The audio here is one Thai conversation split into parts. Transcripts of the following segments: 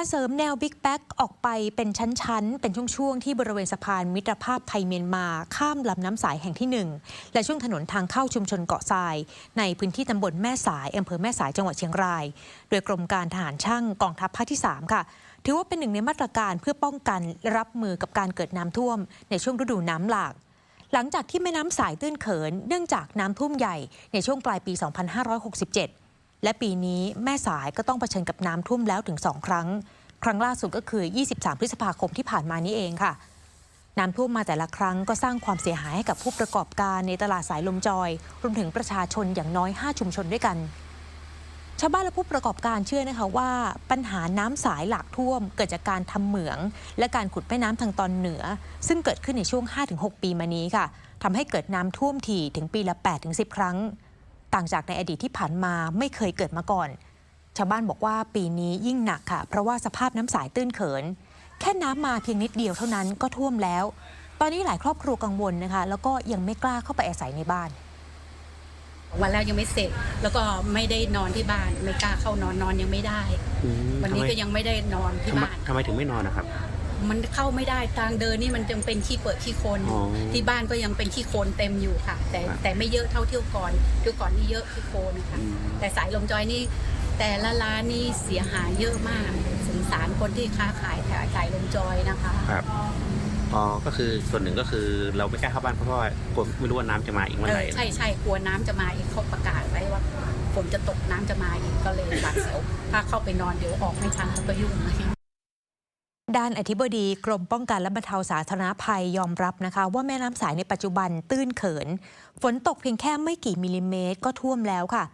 การเสริมแนวบิ๊กแบ็กออกไปเป็นชั้น ๆ เป็นช่วง ๆ ที่บริเวณสะพานมิตรภาพไทยเมียนมา ข้ามลำน้ำสายแห่งที่ 1 และช่วงถนนทางเข้าชุมชนเกาะทราย ในพื้นที่ตำบลแม่สายอำเภอแม่สายจังหวัดเชียงราย โดยกรมการทหารช่างกองทัพภาคที่ 3 ค่ะ ถือว่าเป็นหนึ่งในมาตรการเพื่อป้องกันรับมือกับการเกิดน้ำท่วม ในช่วงฤดูน้ำหลากหลังจากที่แม่น้ำสายตื้นเขิน เนื่องจากน้ำท่วมใหญ่ในช่วงปลายปี 2567 และปีนี้แม่สายก็ต้องเผชิญกับน้ำท่วมแล้วถึง 2 ครั้ง ครั้งล่าสุดก็คือ 23 พฤษภาคมที่ผ่านมานี้เองค่ะ น้ำท่วมมาแต่ละครั้งก็สร้างความเสียหายให้กับผู้ประกอบการในตลาดสายลมจอย รวมถึงประชาชนอย่างน้อย 5 ชุมชนด้วยกัน ชาวบ้านและผู้ประกอบการเชื่อนะคะว่าปัญหาน้ำสายหลากท่วม เกิดจากการทำเหมือง และการขุดแม่น้ำทางตอนเหนือ ซึ่งเกิดขึ้นในช่วง 5-6 ปีมานี้ค่ะทำให้เกิดน้ำท่วมถี่ถึงปีละ 8-10 ครั้ง ต่างจากในอดีตที่ผ่านมาไม่เคยเกิดมาก่อน ชาวบ้านบอกว่าปีนี้ยิ่งหนักค่ะ เพราะว่าสภาพน้ำสายตื้นเขิน แค่น้ำมาเพียงนิดเดียวเท่านั้นก็ท่วมแล้ว ตอนนี้หลายครอบครัวกังวลนะคะ แล้วก็ยังไม่กล้าเข้าไปอาศัยในบ้าน วันแล้วยังไม่เสร็จ แล้วก็ไม่ได้นอนที่บ้าน ไม่กล้าเข้านอนนอนยังไม่ได้อืมวันนี้ทำไมก็ยังไม่ได้นอนที่ทำไมบ้าน ทำไมถึงไม่นอนนะครับ มันเข้าไม่ได้ทางเดินนี่มันยังเป็นขี้เปิดขี้โคลนอยู่อ๋อที่บ้านก็ยังเป็นขี้โคลนเต็มอยู่ค่ะ แต่ครับแต่ไม่เยอะเท่าเที่ยวก่อนเที่ยวก่อนนี่เยอะขี้โคลนนะคะอืม แต่สายลมจอยนี่แต่ละร้านนี่เสียหายเยอะมากสงสารคนที่ค้าขายแถวสายลมจอยนะคะ ครับอ๋อก็คือส่วนหนึ่งก็คือเราไม่กล้าเข้าบ้านเพราะว่ากลัวไม่รู้ว่าน้ำจะมาอีกเมื่อเอไหร่อใช่ใช่กลัวน้ำจะมาอีกเขาประกาศไว้ว่าฝนจะตกน้ำจะมาอีกก็เลยหวาดเสียวถ้าเข้าไปนอนเดี๋ยวออกไม่ทันก็ยุ่ง ด้านอธิบดีกรมป้องกันและบรรเทาสาธารณภัยยอมรับนะคะ ว่าแม่น้ำสายในปัจจุบันตื้นเขิน ฝนตกเพียงแค่ไม่กี่มิลลิเมตร ก็ท่วมแล้วค่ะ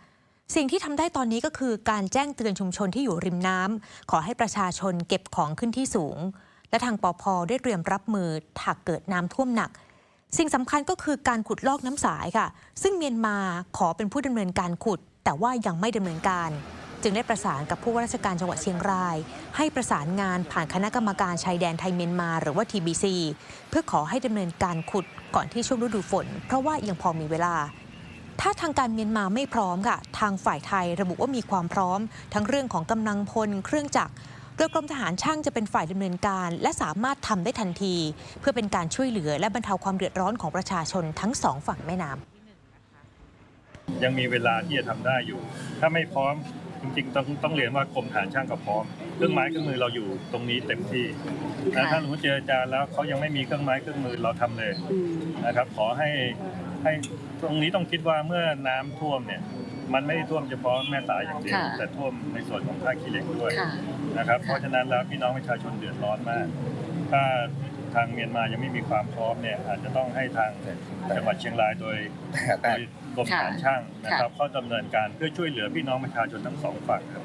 สิ่งที่ทำได้ตอนนี้ก็คือการแจ้งเตือนชุมชนที่อยู่ริมน้ำขอให้ประชาชนเก็บของขึ้นที่สูง และทางปอพได้เตรียมรับมือถ้าเกิดน้ำท่วมหนัก สิ่งสำคัญก็คือการขุดลอกน้ำสายค่ะ ซึ่งเมียนมาขอเป็นผู้ดำเนินการขุด แต่ว่ายังไม่ดำเนินการ จึงได้ประสานกับผู้ว่าราชการจังหวัดเชียงราย ให้ประสานงานผ่านคณะกรรมการชายแดนไทยเมียนมา หรือว่า TBC เพื่อขอให้ดำเนินการขุดก่อนที่ช่วงฤดูฝน เพราะว่ายังพอมีเวลา ถ้าทางการเมียนมาไม่พร้อมค่ะ ทางฝ่ายไทยระบุว่ามีความพร้อม ทั้งเรื่องของกำลังพลเครื่องจักรโดยกรมทหารช่างจะเป็นฝ่ายดำเนินการ และสามารถทำได้ทันที เพื่อเป็นการช่วยเหลือและบรรเทาความเดือดร้อนของประชาชนทั้งสองฝั่งแม่น้ำยังมีเวลาที่จะทำได้อยู่ ถ้าไม่พร้อม จริงๆ ต้องต้องเรียนว่ากรมฐานช่างก็พร้อม เครื่องไม้เครื่องมือเราอยู่ตรงนี้เต็มที่นะถ้าสมมติเจรจาแล้วเขายังไม่มีเครื่องไม้เครื่องมือเราทำเลยนะครับ ขอให้ให้ตรงนี้ต้องคิดว่าเมื่อน้ำท่วมเนี่ย มันไม่ได้ท่วมเฉพาะแม่สายอย่างเดียวค่ะแต่ท่วมในส่วนของท่าขี้เหล็กด้วยค่ะนะครับ เพราะฉะนั้นแล้วพี่น้องประชาชนเดือดร้อนมาก ถ้า ทางเมียนมายังไม่มีความพร้อมเนี่ยอาจจะต้องให้ทางจังหวัดเชียงรายโดยโดยกรมฐานช่างนะครับเข้าดำเนินการเพื่อช่วยเหลือพี่น้องประชาชนทั้งสองฝั่งครับ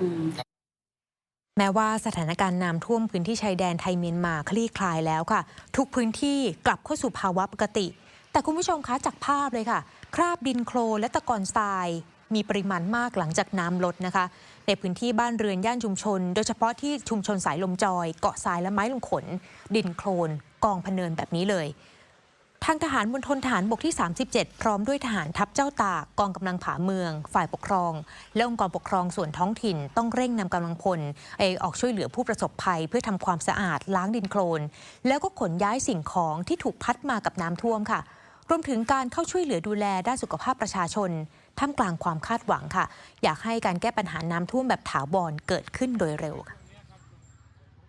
แม้ว่าสถานการณ์น้ำท่วมพื้นที่ชายแดนไทยเมียนมาคลี่คลายแล้วค่ะ ทุกพื้นที่กลับเข้าสู่ภาวะปกติ แต่คุณผู้ชมคะจากภาพเลยค่ะ คราบดินโคลนและตะกอนทราย มีปริมาณมากหลังจากน้ำลดนะคะ ในพื้นที่บ้านเรือนย่านชุมชน โดยเฉพาะที่ชุมชนสายลมจอย เกาะทรายและไม้ลงขน ดินโคลน กองพเนินแบบนี้เลย ทางทหารมณฑลฐานบกที่ 37 พร้อมด้วยทหารทัพเจ้าตากกองกำลังผาเมือง ฝ่ายปกครอง และองค์กรปกครองส่วนท้องถิ่น ต้องเร่งนำกำลังพลไปออกช่วยเหลือผู้ประสบภัย เพื่อทำความสะอาดล้างดินโคลน แล้วก็ขนย้ายสิ่งของที่ถูกพัดมากับน้ำท่วมค่ะ รวมถึงการเข้าช่วยเหลือดูแลด้านสุขภาพประชาชน ท่ามกลางความคาดหวังค่ะ อยากให้การแก้ปัญหาน้ำท่วมแบบถาวรเกิดขึ้นโดยเร็วค่ะ